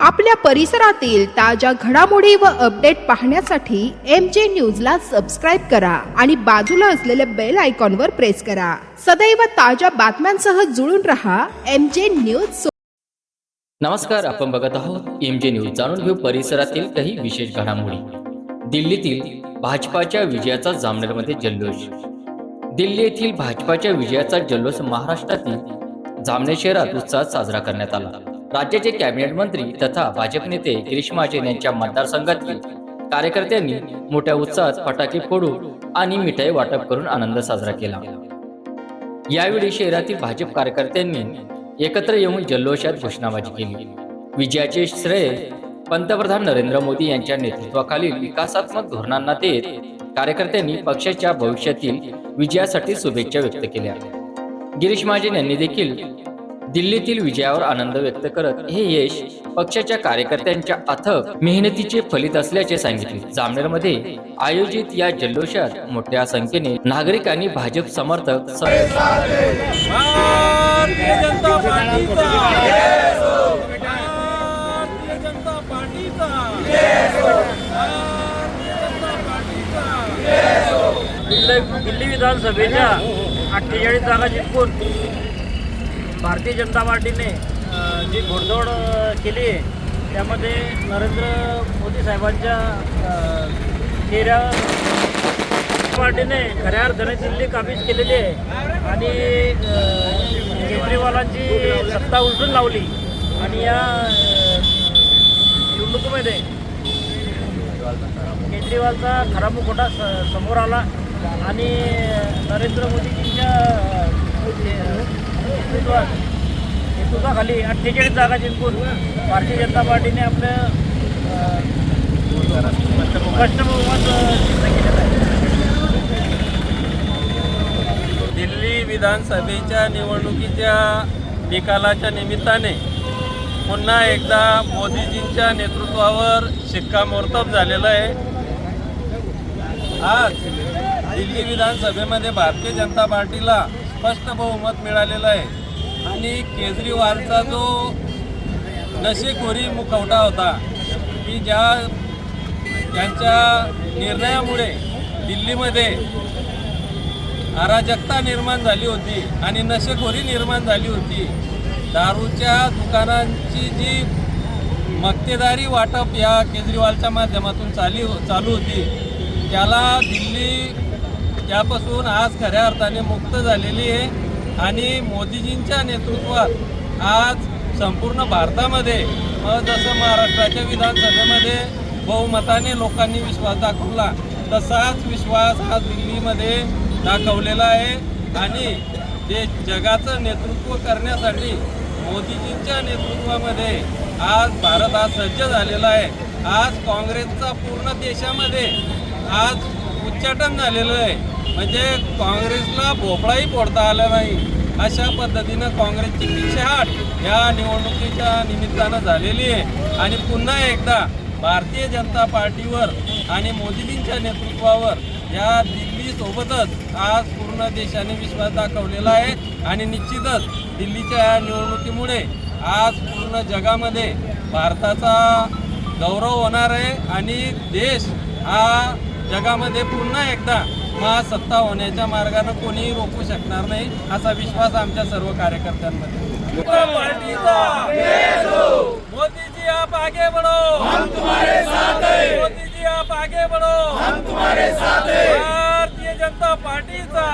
आपल्या परिसरातील ताज्या घडामोडी व अपडेट पाहण्यासाठी एम जे न्यूजला सबस्क्राईब करा आणि बाजूला असलेल्या बेल आयकॉनवर प्रेस करा. सदैव ताज्या बातम्यांसह जुळून रहा एम जे न्यूज नमस्कार आपण बघत आहोत एम जे न्यूज जाणून घेऊ परिसरातील काही विशेष घडामोडी. दिल्लीतील भाजपाच्या विजयाचा जामनेरमध्ये जल्लोष. दिल्ली येथील भाजपाच्या विजयाचा जल्लोष महाराष्ट्रातील जामनेर शहरात उत्साहात साजरा करण्यात आला. राज्याचे कॅबिनेट मंत्री तथा भाजप नेते गिरीश महाजन यांच्या मतदारसंघातील कार्यकर्त्यांनी मोठ्या उत्साहात फटाके फोडून आणि मिठाई वाटप करून आनंद साजरा केला. यावेळी शहरातील भाजप कार्यकर्त्यांनी एकत्र येऊन जल्लोषात घोषणाबाजी केली. विजयाचे श्रेय पंतप्रधान नरेंद्र मोदी यांच्या नेतृत्वाखालील विकासात्मक धोरणांना देत कार्यकर्त्यांनी पक्षाच्या भविष्यातील विजयासाठी शुभेच्छा व्यक्त केल्या. गिरीश महाजन यांनी देखील दिल्लीतील विजयावर आनंद व्यक्त करत हे यश पक्षाच्या कार्यकर्त्यांच्या अथक मेहनतीचे फलित असल्याचे सांगितले. जामनेरमध्ये आयोजित या जल्लोषात मोठ्या संख्येने नागरिक आणि भाजप समर्थक स- भारतीय जनता पार्टीचा भारतीय जनता पार्टीचा भारतीय जनता पार्टीचा दिल्ली दिल्ली विधानसभेच्या अठ्ठेचाळीस जागा जिंकून भारतीय जनता पार्टीने जी घोडदौड केली आहे त्यामध्ये नरेंद्र मोदी साहेबांच्या चेहऱ्या पार्टीने खऱ्या अर्थाने दिल्ली काबीज केलेली आहे. आणि केजरीवालांची सत्ता उलटून लावली. आणि या निवडणुकीमध्ये केजरीवालचा खरा मुखोटा स समोर आला. आणि नरेंद्र मोदीजींच्या नेतृत्वात नेतृत्वाखाली अठ्ठेचाळीस जागा जिंकून भारतीय जनता पार्टीने आपलं स्पष्ट सिद्ध केलेलं आहे दिल्ली विधानसभेच्या निवडणुकीच्या निकालाच्या निमित्ताने पुन्हा एकदा मोदीजींच्या नेतृत्वावर शिक्कामोर्तब झालेलं आहे. आज दिल्ली विधानसभेमध्ये भारतीय जनता पार्टीला स्पष्ट बहुमत मिळालेलं आहे. आणि केजरीवालचा जो नशेखोरी मुखवटा होता की ज्या त्यांच्या निर्णयामुळे दिल्लीमध्ये अराजकता निर्माण झाली होती आणि नशेखोरी निर्माण झाली होती दारूच्या दुकानांची जी मक्तेदारी वाटप या केजरीवालच्या माध्यमातून चाली चालू होती त्याला दिल्ली त्यापासून आज खऱ्या अर्थाने मुक्त झालेली आहे. आणि मोदीजींच्या नेतृत्वात आज संपूर्ण भारतामध्ये जसं महाराष्ट्राच्या विधानसभेमध्ये बहुमताने लोकांनी विश्वास दाखवला तसाच विश्वास आज दिल्लीमध्ये दाखवलेला आहे. आणि जे जगाचं नेतृत्व करण्यासाठी मोदीजींच्या नेतृत्वामध्ये आज भारत हा सज्ज झालेला आहे. आज काँग्रेसचा पूर्ण देशामध्ये आज उच्चाटन झालेलं आहे. म्हणजे काँग्रेसला भोपळाही फोडता आला नाही. अशा पद्धतीनं काँग्रेसची पिछेहाट या निवडणुकीच्या निमित्तानं झालेली आहे. आणि पुन्हा एकदा भारतीय जनता पार्टीवर आणि मोदीजींच्या नेतृत्वावर या दिल्लीसोबतच आज पूर्ण देशाने विश्वास दाखवलेला आहे. आणि निश्चितच दिल्लीच्या या निवडणुकीमुळे आज पूर्ण जगामध्ये भारताचा गौरव होणार आहे. आणि देश हा जगामध्ये पुन्हा एकदा महासत्ता होण्याच्या मार्गानं कोणीही रोखू शकणार नाही असा विश्वास आमच्या सर्व कार्यकर्त्यांमध्ये जनता पार्टीचा मोदी जी आप आगे बढ़ो! हम तुम्हारे साथ हैं! मोदी जी आप आगे बढ़ो! हम तुम्हारे साथ हैं! भारतीय जनता पार्टीचा